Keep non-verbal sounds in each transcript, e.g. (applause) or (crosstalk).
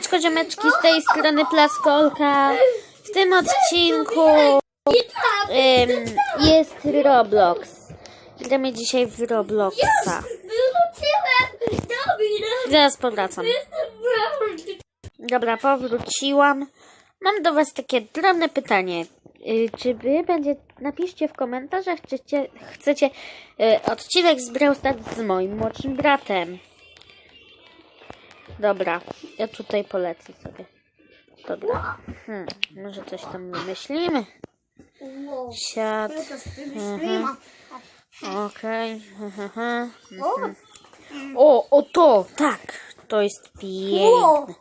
Siemaneczko, ziomeczki, z tej strony Plaskolka. W tym odcinku jest Roblox. Gramy dzisiaj w Robloxa. Zaraz powracam. Dobra, powróciłam. Mam do Was takie drobne pytanie. Y, Czy Wy będzie... Napiszcie w komentarzach, czy chcecie, chcecie y, odcinek z Brawl z moim młodszym bratem. Dobra, ja tutaj polecę sobie. Dobra. Hmm, może coś tam wymyślimy. Wow. Siad. Mhm. Okej. mhm. O, o to! Tak! To jest piękne.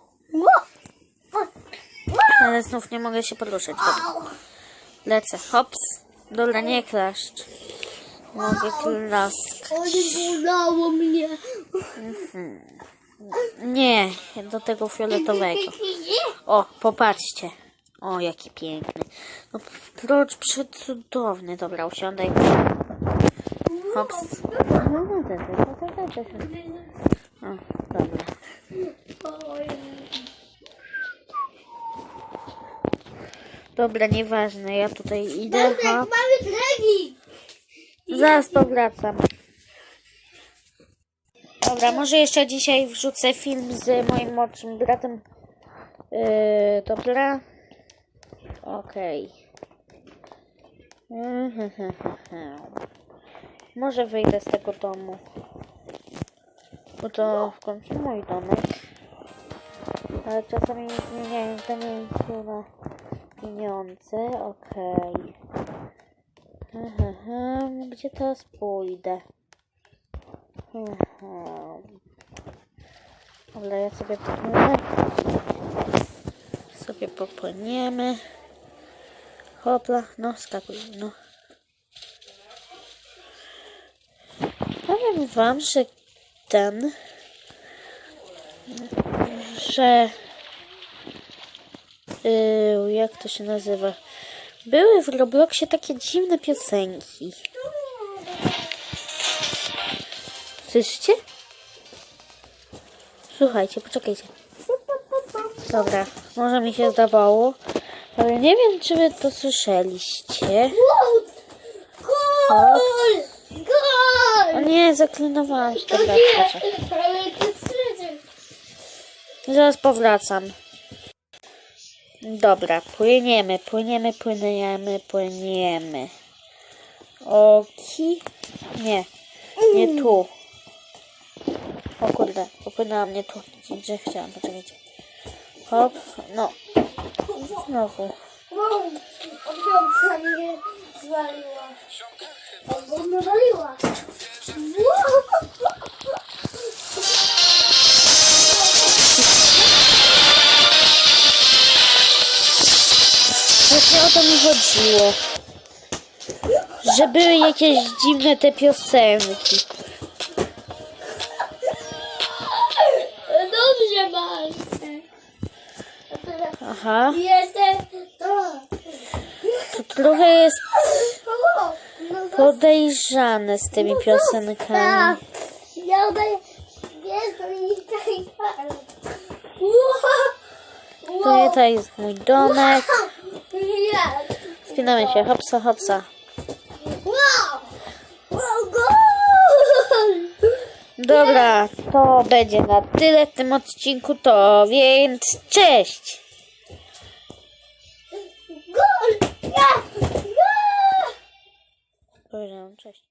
Ale znów nie mogę się poruszyć. Dobra. Lecę. Hops. Dobra, nie klaszcz. Mogę klaskać. Oni bolało mnie. Nie, do tego fioletowego. O, popatrzcie. O, jaki piękny. No, procz przecudowny. Dobra, usiądaj. Hops. No, no, te, te, te, te, te, te. O, dobra. Dobra, nieważne. Ja tutaj idę. Hop. mamy trening! Zaraz powracam. Dobra, może jeszcze dzisiaj wrzucę film z moim młodszym bratem. Yy, dobra. Okej. Mhm, (laughs) Może wyjdę z tego domu. Bo to w końcu mój domek. Ale czasami zmieniają zamienić na pieniądze. Okej. Aha, (laughs) gdzie teraz pójdę? Ale ja sobie popłynę. Sobie popłyniemy. Hopla, no skakuj, no. Powiem wam, że ten, że yy, jak to się nazywa? Były w Robloxie takie dziwne piosenki. Słyszycie? Słuchajcie, poczekajcie. Dobra, może mi się zdawało, ale nie wiem, czy wy to słyszeliście. Gol! Gol! O nie, zaklinowałam się. Dobra. Zaraz powracam. Dobra, płyniemy, płyniemy, płyniemy, płyniemy. Oki? Nie, nie tu. O kurde, popłynęłam nie tu, gdzie chciałam, poczekajcie. Hop, no, znowu. Wow! Obrąca mnie zwaliła. Albo mnie waliła. Wow! Właśnie o to mi chodziło. Że były jakieś dziwne te piosenki. Aha, Jestem to. to trochę jest no podejrzane z tymi piosenkami. Ja daję. Jestem i tak. Tutaj jest mój domek. Spinamy się, hopsa, hopsa. Dobra, to będzie na tyle w tym odcinku, to więc cześć! Cześć.